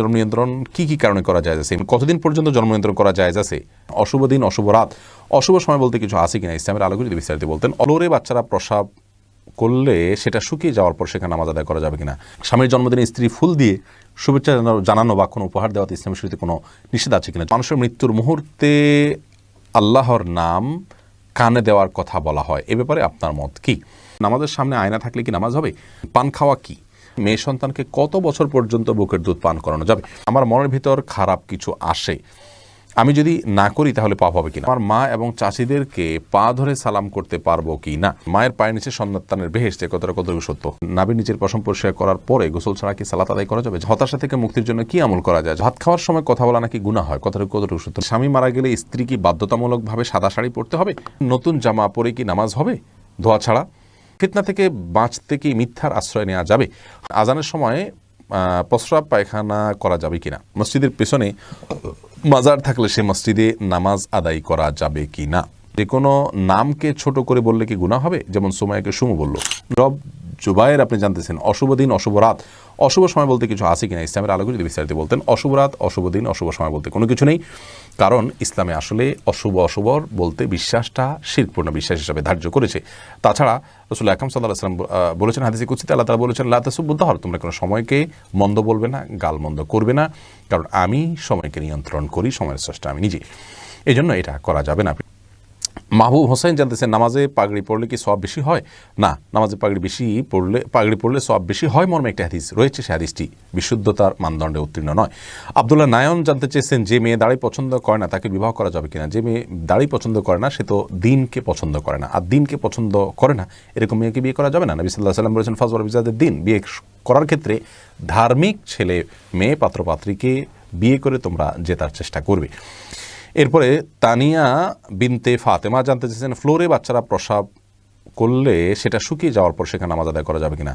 জন্ম নিয়ন্ত্রণ কি কি কারণে করা যায়? আছে কতদিন পর্যন্ত জন্ম নিয়ন্ত্রণ করা যায়? আছে অশুভ দিন, অশুভ রাত। অশুভ সময় বলতে কিছু আছে কিনা? ইসলামের আলোকে যদি বিস্তারিত বলতেন, অলোরে বাচ্চারা প্রসাব করলে সেটা শুকিয়ে যাওয়ার পর সেখানে নামাজ আদায় করা যাবে কিনা? স্বামীর জন্মদিনে স্ত্রী ফুল দিয়ে শুভেচ্ছা জানানো- বা কোনো উপহার দেওয়াতে ইসলামের শুরুতে কোনো নিষেধ আছে কিনা? মানুষের মৃত্যুর মুহূর্তে আল্লাহর নাম কানে দেওয়ার কথা বলা হয়। এ ব্যাপারে আপনার মত কি? নামাজের সামনে আয়না থাকলে কি নামাজ হবে? পান খাওয়া কি? মেয়ে সন্তানকে কত বছর পর্যন্ত বুকের দুধ পান করানো যাবে? আমার মনের ভিতর খারাপ কিছু আসে। আমি যদি না করি তাহলে পাপ হবে কিনা? আমার মা এবং চাষিদেরকে পা ধরে সালাম করতে পারব কি না মায়ের পায়ের নিচে সন্তানের বেহেস্তে কতটা কতটুকু সত্য? নাবির নিচের পশম পরিষ্কার করার পরে গোসল ছাড়া কি সালাত আদায় করা যাবে? হতাশা থেকে মুক্তির জন্য কি আমল করা যায়? ভাত খাওয়ার সময় কথা বলা নাকি গুণা হয়? কতটুকু কতটুকু সত্য? স্বামী মারা গেলে স্ত্রী কি বাধ্যতামূলকভাবে সাদা শাড়ি পরতে হবে? নতুন জামা পরে কি নামাজ হবে? ধোয়া ছাড়া ফিতনা থেকে বাঁচতে কি মিথ্যার আশ্রয় নেওয়া যাবে? আজানের সময় প্রস্রাব পায়খানা করা যাবে কিনা? মসজিদের পেছনে মাজার থাকলে সে মসজিদে নামাজ আদায় করা যাবে কি না যে কোনো নামকে ছোট করে বললে কি গুণা হবে? যেমন সময়কে সুমু বলল, রব জুবাইর আপনি জানতেছেন, অশুভ দিন, অশুভ রাত। অশুভ সময় বলতে কিছু আছে কিনা? ইসলামের আলোকে যদি বিস্তারিত বলতেন, অশুভ রাত, অশুভ দিন, অশুভ সময় বলতে কোনো কিছু নেই। কারণ ইসলামে আসলে অশুভ, অশুভর বলতে বিশ্বাসটা শিরপূর্ণ বিশ্বাস হিসাবে ধার্য করেছে। তাছাড়া রসুল আকাম সাল্লাহ আসলাম বলেছেন হাদিসে কুচিতে আল্লাহ তালা বলেছেন লাতাসুবুদ্দাহর তোমরা কোনো সময়কে মন্দ বলবে না, গাল মন্দ করবে না। কারণ আমি সময়কে নিয়ন্ত্রণ করি, সময়ের স্রষ্টা আমি নিজে। এই জন্য এটা করা যাবে না। মাহবুব হোসেন জানতেছেন নামাজে পাগড়ি পড়লে কি সব বেশি হয়? না, নামাজে পাগড়ি বেশি পড়লে, পাগড়ি পড়লে সব বেশি হয় মর্মে একটা হাদিস রয়েছে, সে হাদিসটি বিশুদ্ধতার মানদণ্ডে উত্তীর্ণ নয়। আবদুল্লাহ নায়ন জানতে চেয়েছেন, যে মেয়ে দাড়ি পছন্দ করে না তাকে বিবাহ করা যাবে কিনা? যে মেয়ে দাড়ি পছন্দ করে না, সে তো দিনকে পছন্দ করে না। আর দিনকে পছন্দ করে না, এরকম মেয়েকে বিয়ে করা যাবে না? নবী সাল্লাহ সাল্লাম বলেছেন ফাজর বিজাদের দিন। বিয়ে করার ক্ষেত্রে ধার্মিক ছেলে মেয়ে, পাত্রপাত্রীকে বিয়ে করে তোমরা জেতার চেষ্টা করবে। এরপরে তানিয়া বিনতে ফাতেমা জানতে চেয়েছেন, ফ্লোরে বাচ্চারা প্রসাব করলে সেটা শুকিয়ে যাওয়ার পর সেখানে নামাজ আদায় করা যাবে কিনা?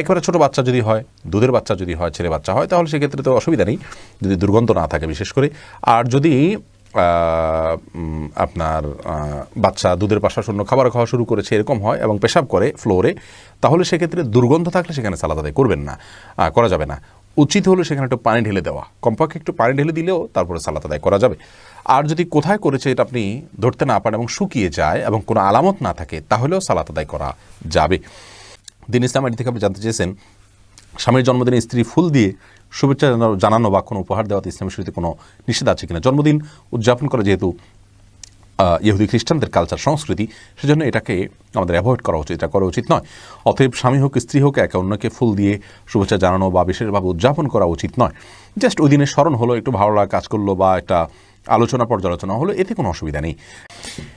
একবারে ছোট বাচ্চা যদি হয়, দুধের বাচ্চা যদি হয়, ছেলে বাচ্চা হয়, তাহলে সেক্ষেত্রে তো অসুবিধা নেই, যদি দুর্গন্ধ না থাকে বিশেষ করে। আর যদি আপনার বাচ্চা দুধের পাশা শূন্য খাবার খাওয়া শুরু করেছে, এরকম হয় এবং পেশাব করে ফ্লোরে, তাহলে সেক্ষেত্রে দুর্গন্ধ থাকলে সেখানে সালাদ আদায় করবেন না করা যাবে না। উচিত হলো সেখানে একটু পানি ঢেলে দেওয়া। কমপক্ষে একটু পানি ঢেলে দিলেও তারপরে সালাত আদায় করা যাবে। আর যদি কোথায় করেছে এটা আপনি ধরতে না পারেন এবং শুকিয়ে যায় এবং কোনো আলামত না থাকে, তাহলেও সালাত আদায় করা যাবে। দিন ইসলাম এটি থেকে আপনি জানতে চেয়েছেন, স্বামীর জন্মদিনে স্ত্রী ফুল দিয়ে শুভেচ্ছা জানানো- বা কোনো উপহার দেওয়াতে ইসলামের শুরুতে কোনো নিষেধ আছে কিনা? জন্মদিন উদযাপন করা যেহেতু ইহুদি খ্রিস্টানদের কালচার সংস্কৃতি সেজন্য এটাকে আমাদের অ্যাভয়েড করা উচিত এটা করা উচিত নয়। অতএব স্বামী হোক স্ত্রী হোক একে অন্যকে ফুল দিয়ে শুভেচ্ছা জানানো বা বিশেষভাবে উদযাপন করা উচিত নয়। জাস্ট ওই দিনের স্মরণ হলো একটু ভালো লাগা কাজ করল বা একটা আলোচনা পর্যালোচনা হলো এতে কোনো অসুবিধা নেই।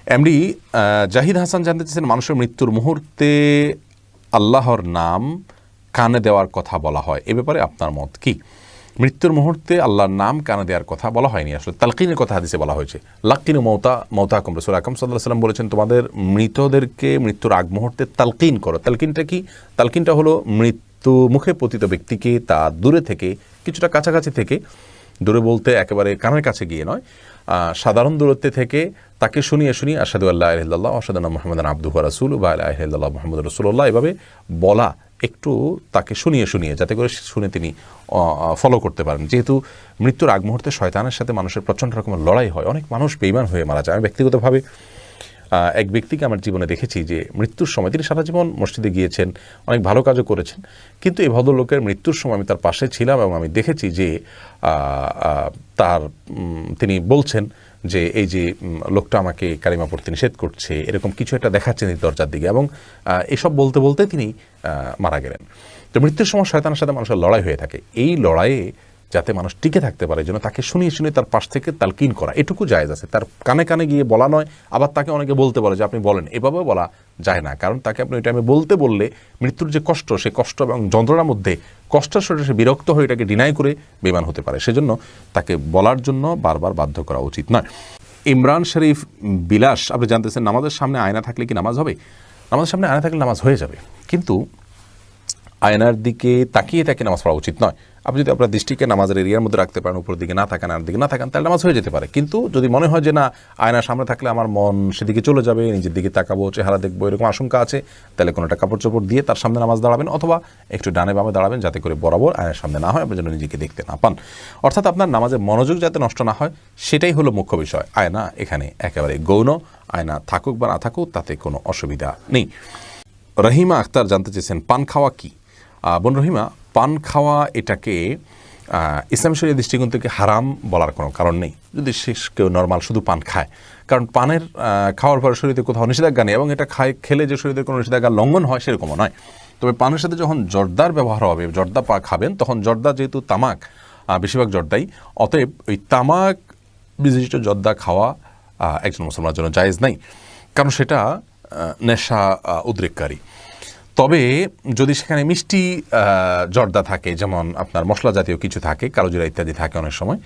আহ, জাহিদ হাসান জানতে চেয়েছেন মানুষের মৃত্যুর মুহূর্তে আল্লাহর নাম কানে দেওয়ার কথা বলা হয়। এ ব্যাপারে আপনার মত কি? মৃত্যুর মুহূর্তে আল্লাহর নাম কানে দেওয়ার কথা বলা হয়নি। আসলে তালকিনের কথা হাদিসে বলা হয়েছে। লাক্কিন মৌতা মৌতা কম রসুল আকম সাল্লাহ সাল্লাম বলেছেন, তোমাদের মৃতদেরকে মৃত্যুর আগ মুহূর্তে তালকিন করো। তালকিনটা কি? তালকিনটা হলো মৃত্যু মুখে পতিত ব্যক্তিকে তা দূরে থেকে, কিছুটা কাছাকাছি থেকে, দূরে বলতে একেবারে কানের কাছে গিয়ে নয় সাধারণ দূরত্বে থেকে তাকে শুনিয়ে শুনিয়ে আসাদু আল্লাহ আলহিল্লাহ আসাদানা মোহাম্মদ আব্দুহ রাসুল বা আলহিল্লাহ মোহাম্মদ রসুল্লাহ এভাবে বলা একটু তাকে শুনিয়ে শুনিয়ে, যাতে করে শুনে তিনি ফলো করতে পারেন। যেহেতু মৃত্যুর আগ মুহূর্তে শয়তানের সাথে মানুষের প্রচণ্ড রকমের লড়াই হয়, অনেক মানুষ বেইমান হয়ে মারা যায়। আমি ব্যক্তিগতভাবে এক ব্যক্তিকে আমার জীবনে দেখেছি যে মৃত্যুর সময় তিনি সারা জীবন মসজিদে গিয়েছেন, অনেক ভালো কাজও করেছেন। কিন্তু এই ভদ্রলোকের মৃত্যুর সময় আমি তার পাশে ছিলাম এবং আমি দেখেছি যে তার তিনি বলছেন যে এই যে লোকটা আমাকে কালিমা পড়তে নিষেধ করছে, এরকম কিছু একটা দেখাচ্ছেন এই দরজার দিকে এবং এসব বলতে বলতে তিনি মারা গেলেন। তো মৃত্যুর সময় শয়তানের সাথে মানুষের লড়াই হয়ে থাকে। এই লড়াইয়ে যাতে মানুষ টিকে থাকতে পারে জন্য তাকে শুনিয়ে শুনিয়ে তার পাশ থেকে তালকিন করা, এটুকু জায়েজ আছে। তার কানে কানে গিয়ে বলা নয়, আবার তাকে অনেকে বলতে বলে যে, আপনি বলেন। এভাবেও বলা যায় না। কারণ তাকে আপনি ওই টাইমে বলতে বললে মৃত্যুর যে কষ্ট, সে কষ্ট এবং যন্ত্রণার মধ্যে কষ্টের শরীরে সে বিরক্ত হয়ে এটাকে ডিনাই করে বেমান হতে পারে। সেজন্য তাকে বলার জন্য বারবার বাধ্য করা উচিত নয়। ইমরান শরীফ বিলাস, আপনি জানতেছেন, নামাজের সামনে আয়না থাকলে কি নামাজ হবে? নামাজের সামনে আয়না থাকলে নামাজ হয়ে যাবে। কিন্তু আয়নার দিকে তাকিয়ে তাকিয়ে নামাজ পড়া উচিত নয়। আপনি যদি আপনার দৃষ্টিকে নামাজের এরিয়ার মধ্যে রাখতে পারেন উপর দিকে না থাকেন, আর দিকে না থাকেন, তাহলে নামাজ হয়ে যেতে পারে। কিন্তু যদি মনে হয় যে না, আয়নার সামনে থাকলে আমার মন সেদিকে চলে যাবে, নিজের দিকে তাকাবো, চেহারা দেখব, এরকম আশঙ্কা আছে, তাহলে কোনো একটা কাপড় চোপড় দিয়ে তার সামনে নামাজ দাঁড়াবেন অথবা একটু ডানে বামে দাঁড়াবেন যাতে করে বরাবর আয়নার সামনে না হয়, আপনি যেন নিজেকে দেখতে না পান। অর্থাৎ আপনার নামাজের মনোযোগ যাতে নষ্ট না হয়, সেটাই হলো মুখ্য বিষয়। আয়না এখানে একেবারে গৌণ, আয়না থাকুক বা না থাকুক, তাতে কোনো অসুবিধা নেই। রহিমা আক্তার জানতে চেয়েছেন, পান খাওয়া কি? বোন রহিমা, পান খাওয়া এটাকে ইসলাম শরীর দৃষ্টিকোণ থেকে হারাম বলার কোনো কারণ নেই। যদি সে কেউ নর্মাল শুধু পান খায়। কারণ পানের খাওয়ার পর শরীরে কোথাও নিষেধাজ্ঞা নেই এবং এটা খায়, খেলে যে শরীরে কোনো নিষেধাজ্ঞা লঙ্ঘন হয় সেরকমও নয়। তবে পানের সাথে যখন জর্দার ব্যবহার হবে, জর্দা পা খাবেন, তখন জর্দা যেহেতু তামাক বেশিরভাগ জর্দাই, অতএব ওই তামাক বিশিষ্ট জর্দা খাওয়া একজন মুসলমানের জন্য জায়েজ নাই। কারণ সেটা নেশা উদ্রেককারী। তবে যদি সেখানে মিষ্টি জর্দা থাকে, যেমন আপনার মশলা জাতীয় কিছু থাকে, কালোজিরা ইত্যাদি থাকে অনেক সময়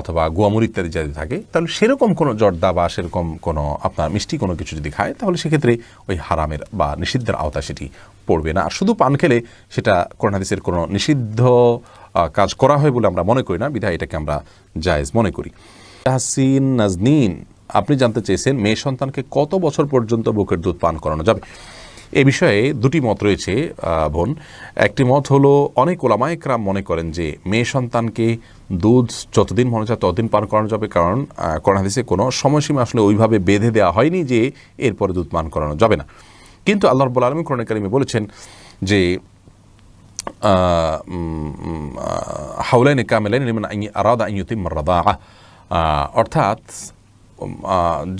অথবা গুয়ামুর ইত্যাদি যদি থাকে, তাহলে সেরকম কোনো জর্দা বা সেরকম কোনো আপনার মিষ্টি কোনো কিছু যদি খায়, তাহলে সেক্ষেত্রে ওই হারামের বা নিষিদ্ধের আওতা সেটি পড়বে না। আর শুধু পান খেলে সেটা করোনাদিসের কোনো নিষিদ্ধ কাজ করা হয় বলে আমরা মনে করি না, বিধায় এটাকে আমরা জায়েজ মনে করি। তাহসিন নাজনীন, আপনি জানতে চেয়েছেন মেয়ে সন্তানকে কত বছর পর্যন্ত বুকের দুধ পান করানো যাবে? এ বিষয়ে দুটি মত রয়েছে বোন। একটি মত হলো, অনেক ওলামায় ক্রাম মনে করেন যে, মেয়ে সন্তানকে দুধ যতদিন মনে চায় ততদিন পান করানো যাবে, কারণ করোনা হাদিসে কোনো সময়সীমা আসলে ওইভাবে বেঁধে দেওয়া হয়নি যে, এরপরে দুধ পান করানো যাবে না। কিন্তু আল্লাহ রব্বুল আলমী করোনা কারিমে বলেছেন যে হাউলাইন কামেলাইন আরাদা ইয়ুতিম রাদা অর্থাৎ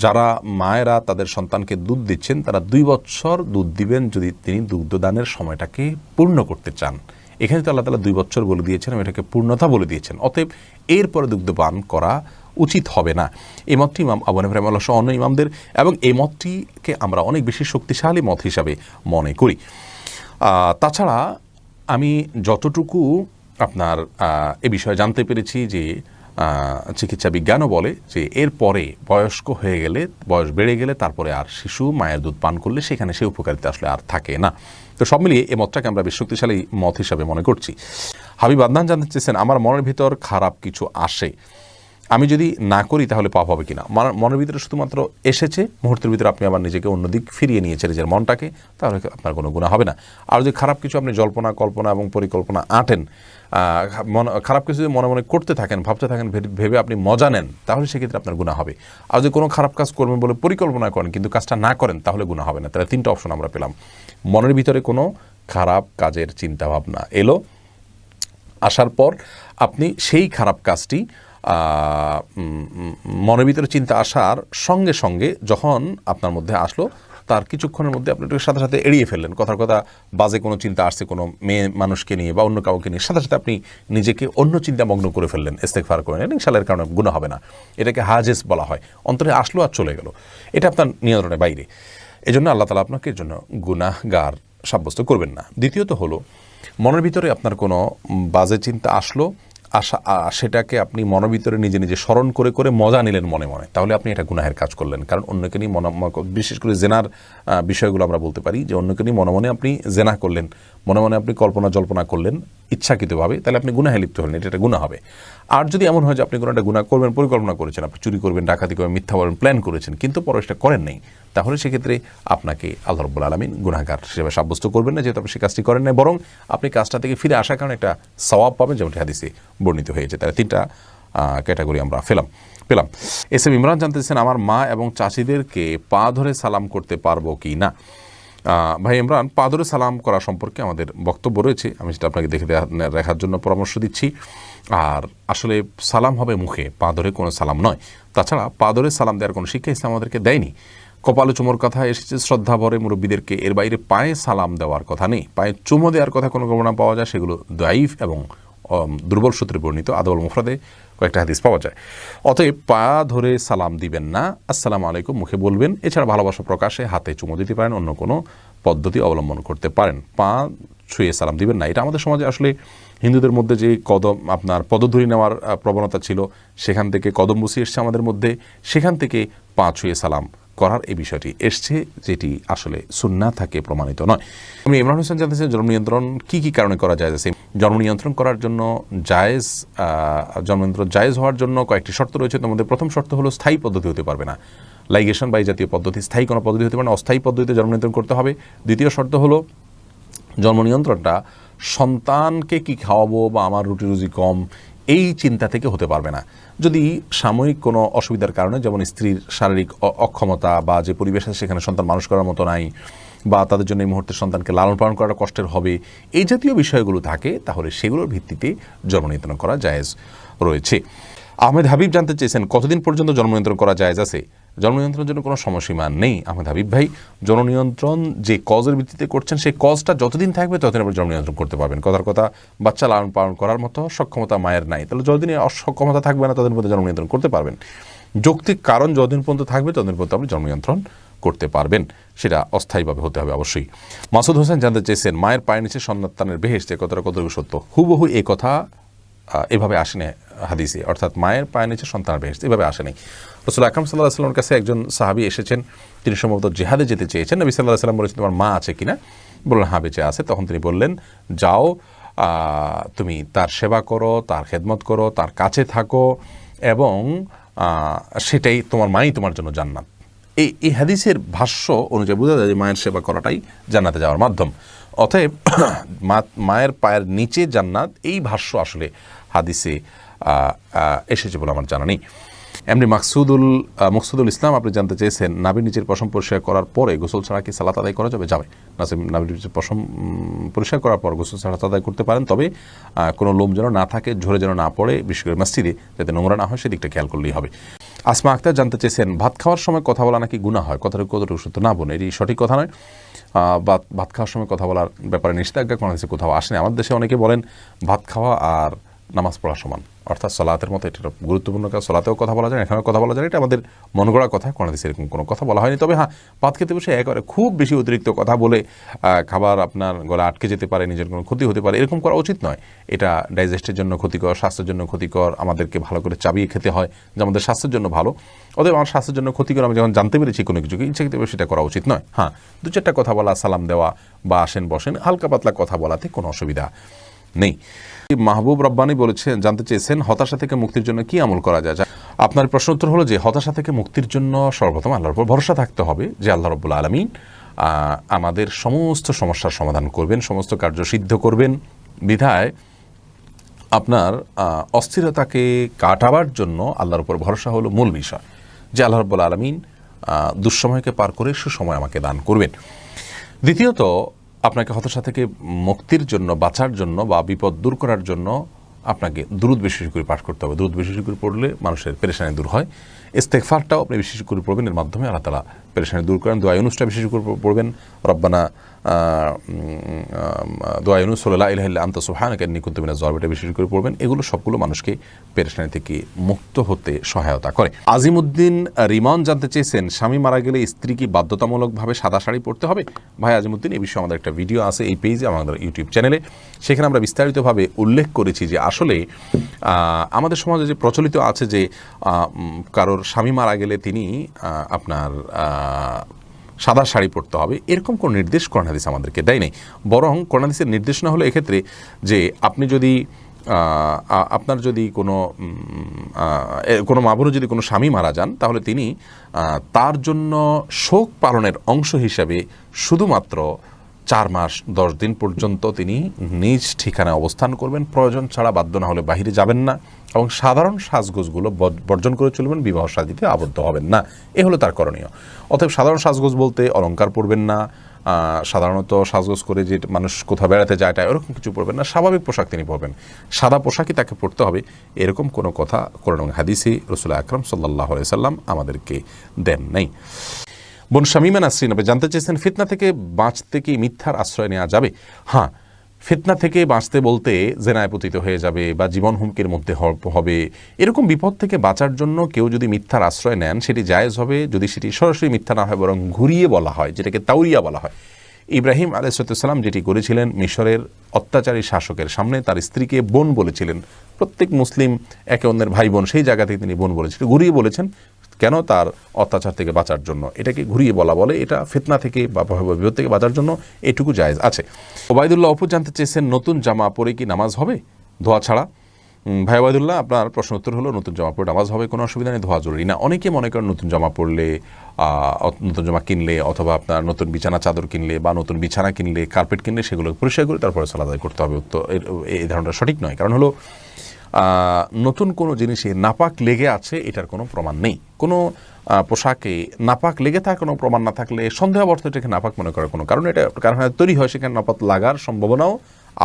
যারা মায়েরা তাদের সন্তানকে দুধ দিচ্ছেন, তারা দুই বছর দুধ দিবেন যদি তিনি দুগ্ধদানের সময়টাকে পূর্ণ করতে চান। এখানে তো আল্লাহ তালা দুই বছর বলে দিয়েছেন এবং এটাকে পূর্ণতা বলে দিয়েছেন। অতএব এরপরে দুগ্ধপান করা উচিত হবে না। এই মতটি ইমাম আবু ইব্রাহিম আল্লাহ সহ অন্য ইমামদের এবং এই মতটিকে আমরা অনেক বেশি শক্তিশালী মত হিসাবে মনে করি। তাছাড়া আমি যতটুকু আপনার এ বিষয়ে জানতে পেরেছি যে চিকিৎসা বিজ্ঞানও বলে যে এরপরে বয়স্ক হয়ে গেলে, বয়স বেড়ে গেলে তারপরে আর শিশু মায়ের দুধ পান করলে সেখানে সে উপকারিতা আসলে আর থাকে না। তো সব মিলিয়ে এ মতটাকে আমরা বেশ শক্তিশালী মত হিসাবে মনে করছি। হাবিব আদনান জানতে চেয়েছেন, আমার মনের ভিতর খারাপ কিছু আসে। আমি যদি না করি তাহলে পাপ হবে কিনা? মন- মনের ভিতরে শুধুমাত্র এসেছে, মুহূর্তের ভিতরে আপনি আবার নিজেকে অন্যদিক ফিরিয়ে নিয়েছেন নিজের মনটাকে, তাহলে আপনার কোনো গুণা হবে না। আর যদি খারাপ কিছু আপনি জল্পনা, কল্পনা এবং পরিকল্পনা আঁটেন মন, খারাপ কিছু যদি মনে মনে করতে থাকেন, ভাবতে থাকেন, ভেবে আপনি মজা নেন, তাহলে সেক্ষেত্রে আপনার গুণা হবে। আর যদি কোনো খারাপ কাজ করবেন বলে পরিকল্পনা করেন, কিন্তু কাজটা না করেন, তাহলে গুণা হবে না। তাহলে তিনটা অপশন আমরা পেলাম। মনের ভিতরে কোনো খারাপ কাজের চিন্তা ভাবনা এলো, আসার পর আপনি সেই খারাপ কাজটি মনের ভিতরে চিন্তা আসার সঙ্গে সঙ্গে যখন আপনার মধ্যে আসলো, তার কিছুক্ষণের মধ্যে আপনি এটাকে সাথে সাথে এড়িয়ে ফেললেন। কথার কথা, বাজে কোনো চিন্তা আসছে কোনো মেয়ে মানুষকে নিয়ে বা অন্য কাউকে নিয়ে। সাথে সাথে আপনি নিজেকে অন্য চিন্তা মগ্ন করে ফেললেন ইস্তেকফার করে নিলেন। ইনশাল্লাহের কারণে গুণ হবে না। এটাকে হাজেস বলা হয়। অন্তরে আসলো আর চলে গেল। এটা আপনার নিয়ন্ত্রণের বাইরে। এই জন্য আল্লাহ তালা আপনাকে এর জন্য গুনাহগার সাব্যস্ত করবেন না। দ্বিতীয়ত হলো, মনের ভিতরে আপনার কোনো বাজে চিন্তা আসলো আশা সেটাকে আপনি মনের ভিতরে নিজে নিজে স্মরণ করে করে মজা নিলেন মনে মনে। তাহলে আপনি এটা গুনাহের কাজ করলেন। কারণ অন্যকে নিয়ে মনে বিশেষ করে জেনার বিষয়গুলো আমরা বলতে পারি যে অন্যকে নিয়ে মনে মনে আপনি জেনা করলেন, মনে মনে আপনি কল্পনা জল্পনা করলেন ইচ্ছাকৃতভাবে, তাহলে আপনি গুনাহে লিপ্ত হলেন, এটা একটা গুণা হবে। আর যদি এমন হয় যে আপনি কোনো একটা গুণা করবেন, পরিকল্পনা করেছেন, আপনি চুরি করবেন, ডাকাতি করবেন মিথ্যা বলবেন প্ল্যান করেছেন, কিন্তু পরে সেটা করেন নাই, তাহলে সেক্ষেত্রে আপনাকে আল্লাহ রব্বুল আলমিন গুণাগার হিসেবে সাব্যস্ত করবেন না, যেহেতু আপনি সে কাজটি করেন নাই, বরং আপনি কাজটা থেকে ফিরে আসার কারণে একটা সওয়াব পাবেন, যেমনটি হাদিসে বর্ণিত হয়েছে। তাহলে তিনটা ক্যাটাগরি আমরা ফেলাম পেলাম। এস এম ইমরান জানতেছেন আমার মা এবং চাষিদেরকে পা ধরে সালাম করতে পারব কি না? ভাই ইমরান পা ধরে সালাম করা সম্পর্কে আমাদের বক্তব্য রয়েছে। আমি সেটা আপনাকে দেখে রাখার জন্য পরামর্শ দিচ্ছি। আর আসলে সালাম হবে মুখে পা ধরে কোনো সালাম নয়। তাছাড়া পা ধরে সালাম দেওয়ার কোনো শিক্ষা ইসলাম আমাদেরকে দেয়নি। কপালে চুমোর কথা এসেছে, শ্রদ্ধা ভরে মুরব্বীদেরকে এর বাইরে পায়ে সালাম দেওয়ার কথা নেই। পায়ে চুমো দেওয়ার কথা কোনো গণনা পাওয়া যায়, সেগুলো দাইফ এবং দুর্বল সূত্রে বর্ণিত আদবল মুফরাদে কয়েকটা হাদিস পাওয়া যায়। অতএব পা ধরে সালাম দিবেন না, আসসালামু আলাইকুম, মুখে বলবেন, এছাড়া ভালোবাসা প্রকাশে হাতে চুমো দিতে পারেন, অন্য কোনো পদ্ধতি অবলম্বন করতে পারেন। পা ছুঁয়ে সালাম দিবেন না, এটা আমাদের সমাজে আসলে হিন্দুদের মধ্যে যে কদম, আপনার পদধূলি নেওয়ার প্রবণতা ছিল, সেখান থেকে কদম বসিয়ে এসছে আমাদের মধ্যে, সেখান থেকে পা ছুঁয়ে সালাম করার এই বিষয়টি এসছে, যেটি আসলে সুন্না থাকে প্রমাণিত নয়। আমি ইমরান হোসেন জানতে চাই জন্ম নিয়ন্ত্রণ কী কী কারণে করা যায়? জন্ম নিয়ন্ত্রণ করার জন্য জায়েজ জন্ম নিয়ন্ত্রণ জায়েজ হওয়ার জন্য কয়েকটি শর্ত রয়েছে। তার মধ্যে প্রথম শর্ত হলো স্থায়ী পদ্ধতি হতে পারবে না। লাইগেশন বা এই জাতীয় পদ্ধতি, স্থায়ী কোনো পদ্ধতি হতে পারে না। অস্থায়ী পদ্ধতিতে জন্ম নিয়ন্ত্রণ করতে হবে। দ্বিতীয় শর্ত হলো জন্ম নিয়ন্ত্রণটা সন্তানকে কি খাওয়াবো বা আমার রুটি রুজি কম এই চিন্তা থেকে হতে পারবে না। যদি সাময়িক কোনো অসুবিধার কারণে, যেমন স্ত্রীর শারীরিক অক্ষমতা বা যে পরিবেশ আছে সেখানে সন্তান মানুষ করার মতো নাই বা তাদের জন্য এই মুহূর্তে সন্তানকে লালন পালন করাটা কষ্টের হবে, এই জাতীয় বিষয়গুলো থাকে, তাহলে সেগুলোর ভিত্তিতে জন্ম নিয়ন্ত্রণ করা জায়েজ রয়েছে। আহমেদ হাবিব জানতে চেয়েছেন, কতদিন পর্যন্ত জন্ম নিয়ন্ত্রণ করা জায়েজ আছে? জন্ম নিয়ন্ত্রণের জন্য কোনো সময়সীমা নেই, আহমেদ হাবিব ভাই। জননিয়ন্ত্রণ যে কজের ভিত্তিতে করছেন, সেই কজটা যতদিন থাকবে ততদিন আপনি জন্ম নিয়ন্ত্রণ করতে পারবেন। কথার কথা, বাচ্চা লালন পালন করার মতো সক্ষমতা মায়ের নাই। তাহলে যতদিন অসক্ষমতা থাকবে না, ততদিন পর্যন্ত জন্ম নিয়ন্ত্রণ করতে পারবেন। যৌক্তিক কারণ যতদিন পর্যন্ত থাকবে, ততদিন পর্যন্ত আপনি জন্ম নিয়ন্ত্রণ করতে পারবেন। সেটা অস্থায়ীভাবে হতে হবে অবশ্যই। মাসুদ হোসেন জানতে চেয়েছেন, মায়ের পায়ের নিচে সন্তানের বেহেস্ট এ কথাটা কতটুকু সত্য? হুবহু এই কথা এভাবে আসেনি হাদিসে। অর্থাৎ মায়ের পায়ের নিচে সন্তান বেহেস্ত এভাবে আসেনি। রসুল আকরম সাল্লাহ সাল্লামের কাছে একজন সাহাবি এসেছেন, তিনি সম্ভবত জেহাদে যেতে চেয়েছেন। নবী সাল্লাহ সাল্লাম বলেছেন, তোমার মা আছে কিনা? বললেন হ্যাঁ বেঁচে আছে। তখন তিনি বললেন, যাও তুমি তার সেবা করো, তার খেদমত করো, তার কাছে থাকো এবং সেটাই তোমার মাই তোমার জন্য জান্নাত। এই এই হাদিসের ভাষ্য অনুযায়ী বোঝা যায় যে মায়ের সেবা করাটাই জান্নাতে যাওয়ার মাধ্যম। অতএব মায়ের পায়ের নিচে জান্নাত এই ভাষ্য আসলে হাদিসে এসেছে বলে আমার জানা নেই। এমনি মাকসুদুল মকসুদুল ইসলাম, আপনি জানতে চেয়েছেন, নাবির নিচের পশম পরিষ্কার করার পরে গোসল ছাড়া কি সালাত আদায় করা যাবে? যাবে। নাসিম, নাবির নিচের পশম পরিষ্কার করার পর গোসল সালাত আদায় করতে পারেন। তবে কোনো লোম যেন না থাকে, ঝরে যেন না পড়ে, বিশেষ করে মসজিদে যাতে নোংরা না হয়, সেদিকটা খেয়াল করলেই হবে। আসমা আক্তার জানতে চেয়েছেন, ভাত খাওয়ার সময় কথা বলা নাকি গুণা হয়? কথাটা কতটুকু সত্য? না বোন, এটি সঠিক কথা নয়। ভাত ভাত খাওয়ার সময় কথা বলার ব্যাপারে নিষেধাজ্ঞা কোনো কোথাও আসেনি। আমাদের দেশে অনেকে বলেন, ভাত খাওয়া আর নামাজ পড়া সমান। অর্থাৎ সলাতের মতো এটা গুরুত্বপূর্ণ কাজ। সলাতেও কথা বলা যায়, এখানেও কথা বলা যায়। এটা আমাদের মন গড়া কথা। কোনো দেশে এরকম কোনো কথা বলা হয়নি। তবে হ্যাঁ পাত খেতে বসে একেবারে খুব বেশি অতিরিক্ত কথা বলে খাবার আপনার গলা আটকে যেতে পারে, নিজের কোনো ক্ষতি হতে পারে, এরকম করা উচিত নয়। এটা ডাইজেস্টের জন্য ক্ষতিকর, স্বাস্থ্যের জন্য ক্ষতিকর, আমাদেরকে ভালো করে চাবিয়ে খেতে হয়, যে আমাদের স্বাস্থ্যের জন্য ভালো। অতএব আমার স্বাস্থ্যের জন্য ক্ষতিকর, আমি যখন জানতে পেরেছি কোনো কিছুকে ইচ্ছাকৃতভাবে সেটা করা উচিত নয়। হ্যাঁ দু চারটা কথা বলা, সালাম দেওয়া বা আসেন বসেন, হালকা পাতলা কথা বলাতে কোনো অসুবিধা নেই। মাহবুব রব্বানি বলেছেন জানতে চেয়েছেন হতাশা থেকে মুক্তির জন্য কি আমল করা যায়? আপনার প্রশ্ন উত্তর হলো যে, হতাশা থেকে মুক্তির জন্য সর্বপ্রথম আল্লাহর উপর ভরসা থাকতে হবে যে, আল্লাহ রব্বুল আলমিন আমাদের সমস্ত সমস্যার সমাধান করবেন, সমস্ত কার্য সিদ্ধ করবেন। বিধায় আপনার অস্থিরতাকে কাটাবার জন্য আল্লাহর উপর ভরসা হলো মূল বিষয়। যে, আল্লাহ রব্বুল আলমিন দুঃসময়কে পার করে সুসময় আমাকে দান করবেন। দ্বিতীয়ত আপনাকে হতাশা থেকে মুক্তির জন্য, বাঁচার জন্য বা বিপদ দূর করার জন্য আপনাকে দ্রুত বিশেষ করে পাঠ করতে হবে। দ্রুত বিশেষ করে পড়লে মানুষের পেরেশানি দূর হয়। ইস্তেকফারটাও আপনি বিশেষ করে পড়বেন, এর মাধ্যমে আল্লাহ তালা পেরেশানি দূর করেন। দোয়া ইউনুসটা বিশেষ করে পড়বেন। রব্বানা দোয়া ইউনুস সোল্লাহ ইলাহিল্লা আন্ত সুহানাকে নিকুন্ত মিনা জরবেটা বিশেষ করে পড়বেন। এগুলো সবগুলো মানুষকে পেরেশানি থেকে মুক্ত হতে সহায়তা করে। আজিমুদ্দিন রিমান জানতে চেয়েছেন, স্বামী মারা গেলে স্ত্রী কি বাধ্যতামূলকভাবে সাদা শাড়ি পরতে হবে? ভাই আজিমুদ্দিন এই বিষয়ে আমাদের একটা ভিডিও আছে এই পেজে, আমাদের ইউটিউব চ্যানেলে। সেখানে আমরা বিস্তারিতভাবে উল্লেখ করেছি যে আসলে আমাদের সমাজে যে প্রচলিত আছে যে কারোর স্বামী মারা গেলে তিনি আপনার সাদা শাড়ি পরতে হবে। এরকম কোনো নির্দেশ কোরআন আমাদেরকে দেয় নাই। বরং কোরআন হাদিসের নির্দেশনা হলো এক্ষেত্রে যে আপনি যদি আপনার যদি কোনো কোনো মাবুরও যদি কোনো স্বামী মারা যান, তাহলে তিনি তার জন্য শোক পালনের অংশ হিসাবে শুধুমাত্র চার মাস, দশ দিন পর্যন্ত তিনি নিজ ঠিকানায় অবস্থান করবেন। প্রয়োজন ছাড়া বাধ্য না হলে বাহিরে যাবেন না এবং সাধারণ সাজগোজগুলো বর্জন করে চলবেন, বিবাহ সাদিতে আবদ্ধ হবেন না। এ হলো তার করণীয়। অতএব সাধারণ সাজগোজ বলতে অলংকার পরবেন না সাধারণত সাজগোজ করে যে মানুষ কোথাও বেড়াতে যায় তাই ওরকম কিছু পরবেন না, স্বাভাবিক পোশাক তিনি পরবেন। সাদা পোশাকই তাকে পরতে হবে, এরকম কোনো কথা কোরআন হাদিসে রসুল আকরম সাল্লাহ সাল্লাম আমাদেরকে দেন নাই। বোন শামিমা নাসরিন, আপনি জানতে চেয়েছেন ফিতনা থেকে বাঁচতে কি মিথ্যার আশ্রয় নেওয়া যাবে? হ্যাঁ ফিতনা থেকে বাঁচতে বলতে জেনায় পতিত হয়ে যাবে বা জীবন হুমকির মধ্যে হবে। এরকম বিপদ থেকে বাঁচার জন্য কেউ যদি মিথ্যার আশ্রয় নেন, সেটি জায়েজ হবে যদি সেটি সরাসরি মিথ্যা না হয়, বরং ঘুরিয়ে বলা হয়, যেটাকে তাউরিয়া বলা হয়। ইব্রাহিম আলাইসালাম যেটি করেছিলেন মিশরের অত্যাচারী শাসকের সামনে, তার স্ত্রীকে বোন বলেছিলেন। প্রত্যেক মুসলিম, একে অন্যের ভাই বোন সেই জায়গা থেকে তিনি বোন বলেছিলেন, ঘুরিয়ে বলেছেন কেন তার অত্যাচার থেকে বাঁচার জন্য? এটাকে ঘুরিয়ে বলা বলে এটা ফিতনা থেকে বা বিপদ থেকে বাঁচার জন্য এটুকু জায়েজ আছে। ওবায়দুল্লাহ অপু জানতে চেয়েছেন, নতুন জামা পরে কি নামাজ হবে? ধোয়া ছাড়া। ভাই ওবায়দুল্লাহ, আপনার প্রশ্ন উত্তর হলো, নতুন জামা পরে নামাজ হবে, কোনো অসুবিধা নেই, ধোয়া জরুরি। না, অনেকে মনে করেন নতুন জামা পরলে নতুন জামা কিনলে, অথবা আপনার নতুন বিছানা, চাদর কিনলে বা নতুন বিছানা কিনলে, কার্পেট কিনলে সেগুলো পরিষ্কার করে তারপরে সালাদ আদায় করতে হবে। উত্তর এই ধারণাটা সঠিক নয়। কারণ হলো নতুন কোনো জিনিসে নাপাক লেগে আছে, এটার কোনো প্রমাণ নেই। কোনো পোশাকে নাপাক লেগে থাকার কোনো প্রমাণ না থাকলে সন্দেহাবর্ত এটাকে নাপাক মনে করার কোনো কারণ এটা কারখানায় তৈরি হয়, সেখানে নাপাক লাগার সম্ভাবনাও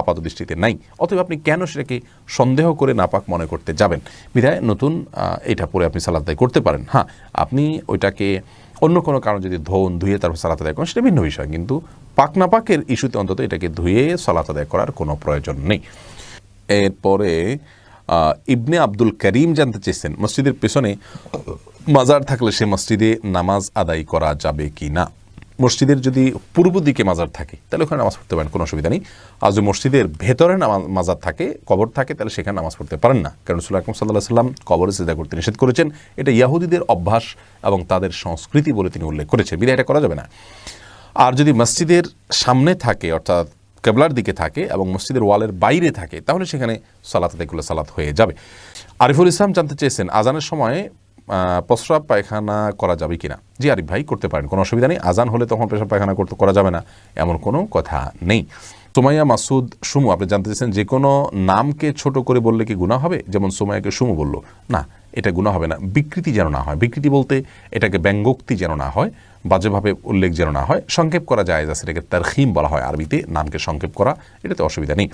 আপাত দৃষ্টিতে নাই। অতএব আপনি কেন সেটাকে সন্দেহ করে নাপাক মনে করতে যাবেন? বিধায় নতুন এটা পরে আপনি সালাদ করতে পারেন। হ্যাঁ আপনি ওইটাকে অন্য কোনো কারণ যদি ধোন, ধুয়ে তারপর সালাত আদায় করেন, সেটা ভিন্ন বিষয়। কিন্তু পাক নাপাকের ইস্যুতে অন্তত এটাকে ধুয়ে সালাত আদায় করার কোনো প্রয়োজন নেই। এরপরে ইবনে আব্দুল করিম জানতে চেয়েছেন, মসজিদের পেছনে মাজার থাকলে সে মসজিদে নামাজ আদায় করা যাবে কি না? মসজিদের যদি পূর্ব দিকে মাজার থাকে, তাহলে ওখানে নামাজ পড়তে পারেন, কোনো অসুবিধা নেই। আর যদি মসজিদের ভেতরে নামা- মাজার থাকে, কবর থাকে, তাহলে সেখানে নামাজ পড়তে পারেন না। কারণ সুল্লাহ আকরম সাল্লাহ সাল্লাম কবরে সিজা করতে নিষেধ করেছেন। এটা ইয়াহুদিদের অভ্যাস এবং তাদের সংস্কৃতি বলে তিনি উল্লেখ করেছেন। বিদায় এটা করা যাবে না। আর যদি মসজিদের সামনে থাকে, অর্থাৎ কেবলার দিকে থাকে এবং মসজিদের ওয়ালের বাইরে থাকে, তাহলে সেখানে সালাত করলে সালাত হয়ে যাবে। আরিফুল ইসলাম জানতে চেয়েছেন, আজানের সময় প্রস্রাব পায়খানা করা যাবে কি না জি আরিফ ভাই, করতে পারেন, কোনো অসুবিধা নেই। আজান হলে তখন পেশাব পায়খানা করতে, করা যাবে না, এমন কোনো কথা নেই। সোমাইয়া মাসুদ সুমু, আপনি জানতে চেয়েছেন, যে কোনো নামকে ছোট করে বললে কি গুণা হবে? যেমন সোমাইয়াকে সুমু বলল, না, এটা গুণা হবে না। বিকৃতি যেন না হয়, বিকৃতি বলতে এটাকে ব্যঙ্গোক্তি যেন না হয় বাজেভাবে উল্লেখ যেন না হয়, সংক্ষেপ করা যায় যা সেটাকে তারখিম বলা হয় আরবিতে, নামকে সংক্ষেপ করা, এটাতে অসুবিধা নেই।